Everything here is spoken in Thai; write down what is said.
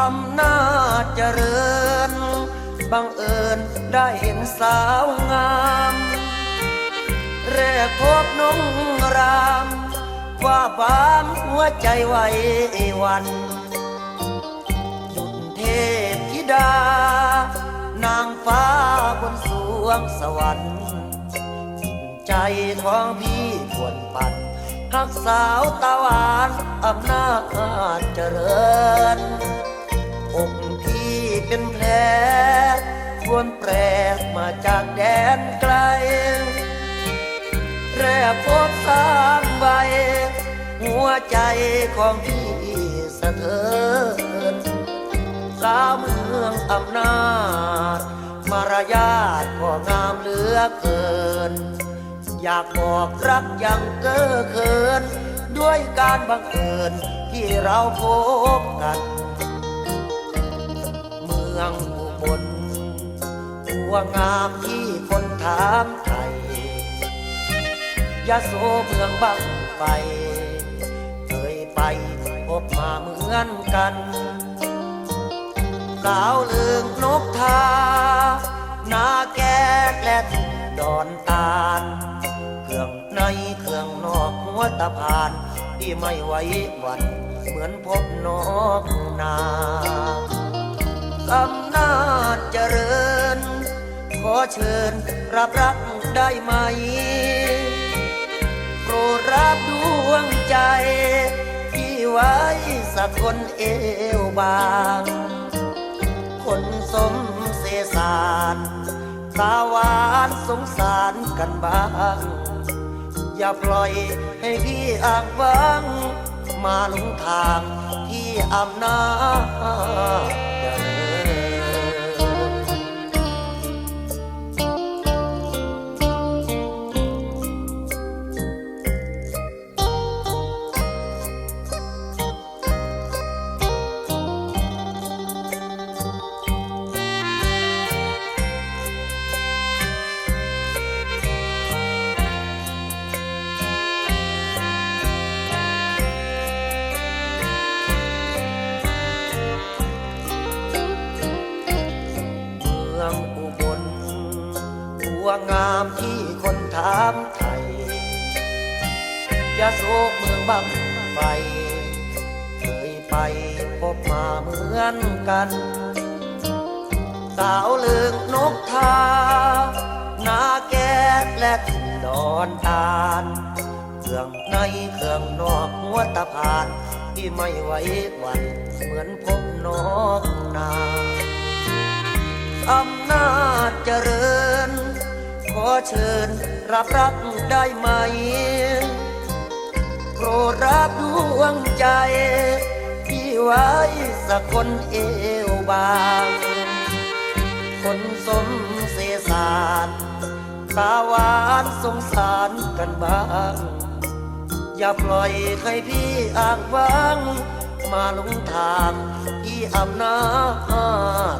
อำนาจเจริญ บังเอิญได้เห็นสาวงามแรกพบน้องราม ว่าบามหัวใจไหววันดุจเทพธิดา นางฟ้าบนสวงสวรรค์จิตใจท้องพี่ปวนปั่นหักสาวตาวาน มาจากแดนไกล แรกพบสามใบ หัวใจของพี่สะเทือนสาวเมืองอำนาจ มารยาทก็งามเหลือเกิน อยากบอกรักอย่างเก้อเขิน ด้วยการบังเอิญที่เราพบกัน เมือง ตัวงามที่คนถามไทยยาโสเมืองบังไปเคยไปพบมาเหมือนกัน สาวเลืองนกทา นาแก้และดอนตาล เครื่องในเครื่องนอกหัวตะพาน ที่ไม่ไหวหวัน เหมือนพบนกนาอำนา ขอเชิญรับรักได้ไหม โปรดรับดวงใจ ที่ไว้สักคนเอวบาง คนสมเสสารตาหวานสงสารกันบ้าง อย่าปล่อยให้พี่อ้างว้าง มาหลงทางที่อำนาจ งามที่คนถามไทยยาโสเมืองบังไฟ เคยไปพบมาเหมือนกัน สาวเลืองนกทา นาแก้และดอนตาลเครื่องในเครื่องนอกหัวตะพาน ที่ไม่ไหวหวันเหมือนพบนกนา เชิญรับรักได้ไหม โปรดรับดวงใจ ที่ไว้สักคนเอวบาง คนสมเสสารตาหวานสงสารกันบ้าง อย่าปล่อยให้พี่อ้างว้าง มาหลงทางที่อำนาจ